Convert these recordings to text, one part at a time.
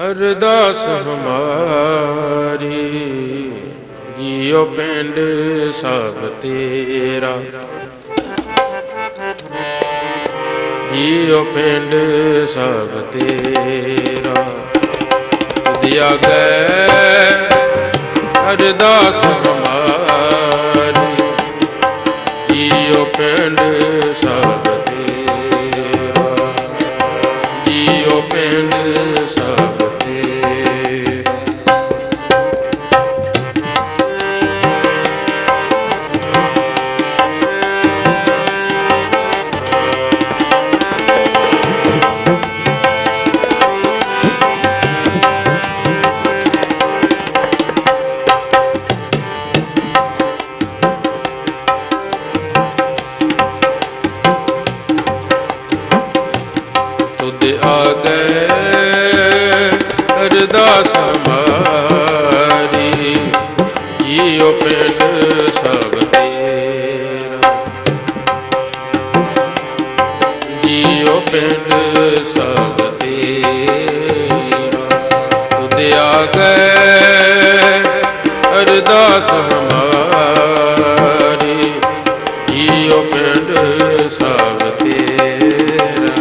ਅਰਦਾਸ ਹਮਾਰੀ ਜੀਉ ਪਿੰਡ ਸਭ ਤੇਰਾ। ਜੀਉ ਪਿੰਡ ਸਭ ਤੇਰਾ। ਦਿਆ ਗਏ ਅਰਦਾਸ ਹਮਾਰੀ ਜੀਉ ਪਿੰਡ ਸਭ ਜੀਉ ਪਿੰਡ ਸਭ ਤੇਰਾ। ਤੁਧ ਆਗੇ ਅਰਦਾਸ ਹਮਾਰੀ, ਜੀਉ ਪਿੰਡ ਸਭ ਤੇਰਾ।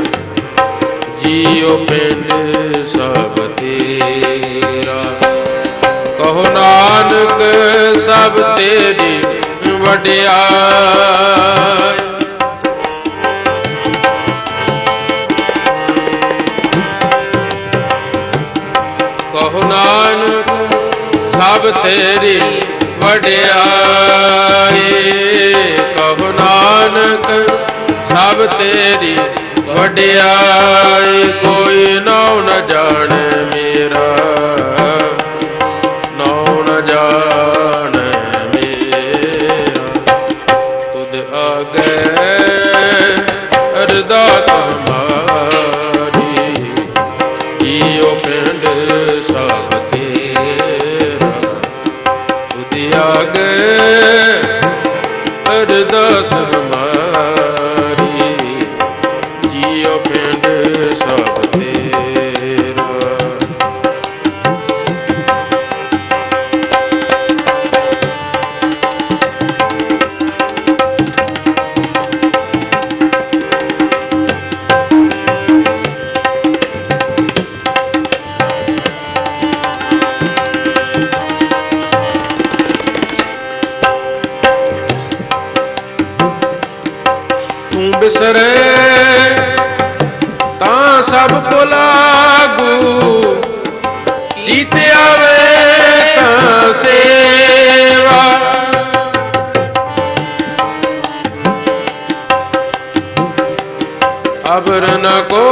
ਜੀਉ ਪਿੰਡ ਸਭ ਤੇਰਾ। ਕਹੋ ਨਾਨਕ, ਸਭ ਤੇਰੀ ਵਡਿਆਈ। ਤੇਰੀ ਵਡਿਆਈ। ਕਹੋ ਨਾਨਕ ਸਭ ਤੇਰੀ ਵਡਿਆਈ ਕੋਈ ਆਗੇ ਅਰਦਾਸ ਹਮਾਰੀ ਸਭ ਕੋ ਲਾਗੂ। ਚੀਤ ਆਵੇ ਤਾਂ ਸੇਵਾ। ਅਬਰ ਨ ਕੋਈ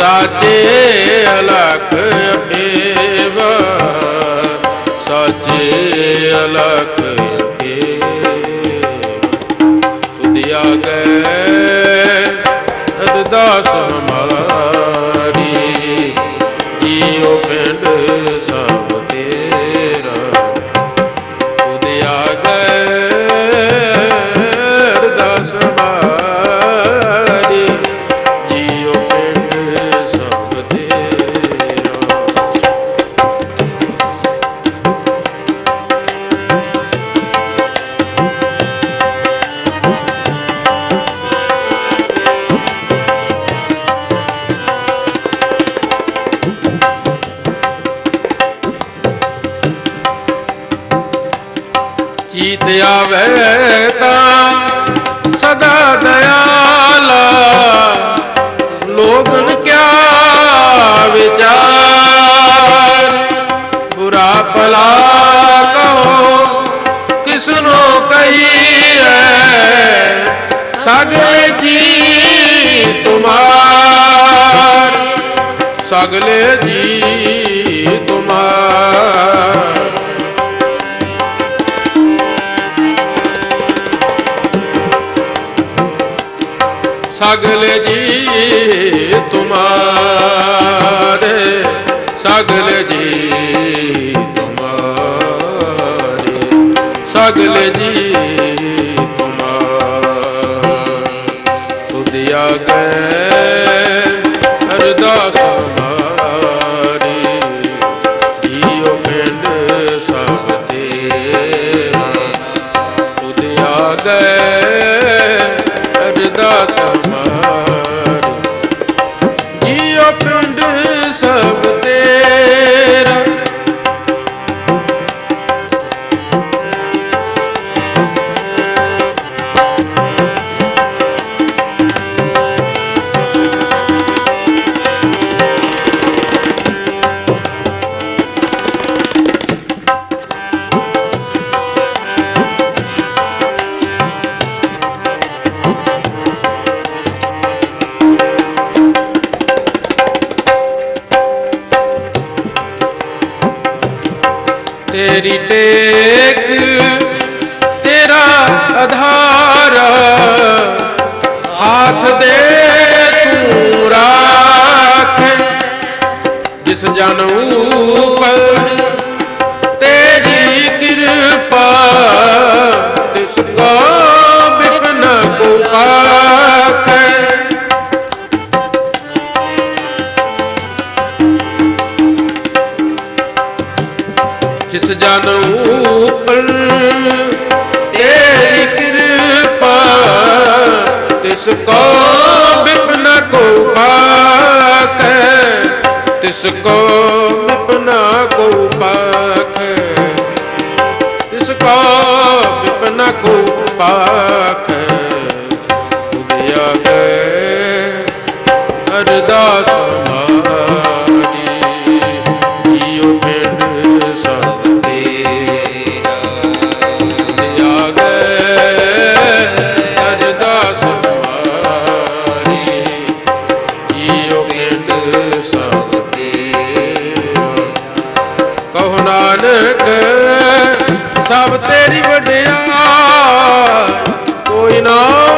ਸਾਚੇ ਅਲਖ ਚੀਤ ਆਵੇ ਤਾਂ ਸਦਾ ਦਇਆਲਾ। ਲੋਗਨ ਕਿਆ ਵਿਚਾਰ। ਬੁਰਾ ਭਲਾ ਕਹੋ ਕਿਸਨੋ ਕਹੀਐ? ਸਗਲੇ ਜੀ ਤੁਮਾਰ। ਸਗਲੇ ਜੀ ਸਗਲ ਜੀ ਤੁਮਾਰੇ। ਸਗਲ ਜੀ ਤੁਮਾਰੇ। ਸਗਲ ਜੀ ਤੁਮਾਰ। ਤੁਦਿਆ ਗਏ ਜਿਸ ਜਨ ਉਪਰ ਤੇਰੀ ਕਿਰਪਾ, ਤਿਸ ਕੋ ਬਿਨ ਕੋ ਆਖੈ ਜਿਸ ਜਨ ਉਪਰ ਤੇਰੀ ਕਿਰਪਾ ਕੋ ਬਿਪਨਾ ਕੋ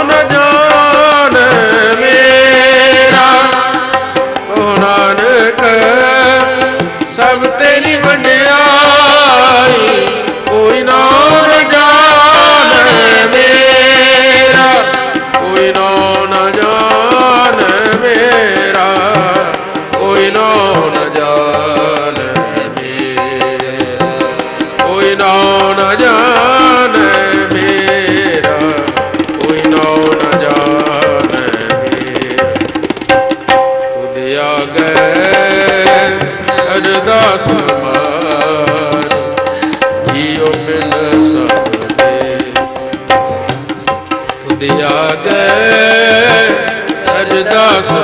না Haridas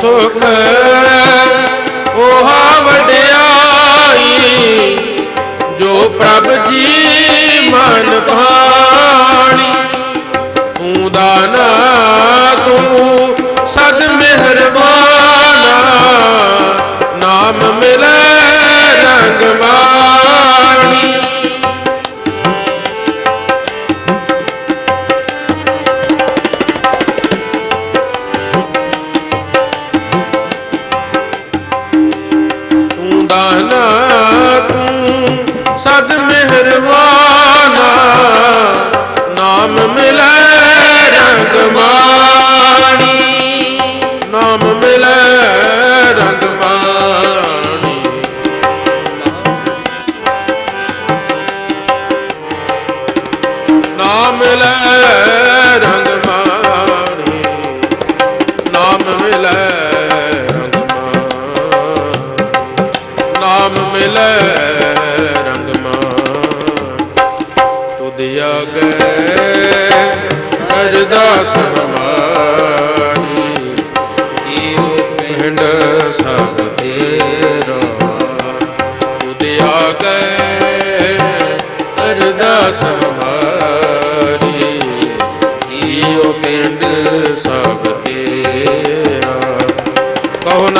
ਸੁਖ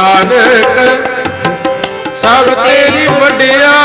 ਨਾਨਕ ਸਭ ਤੇਰੀ ਵਡਿਆਈ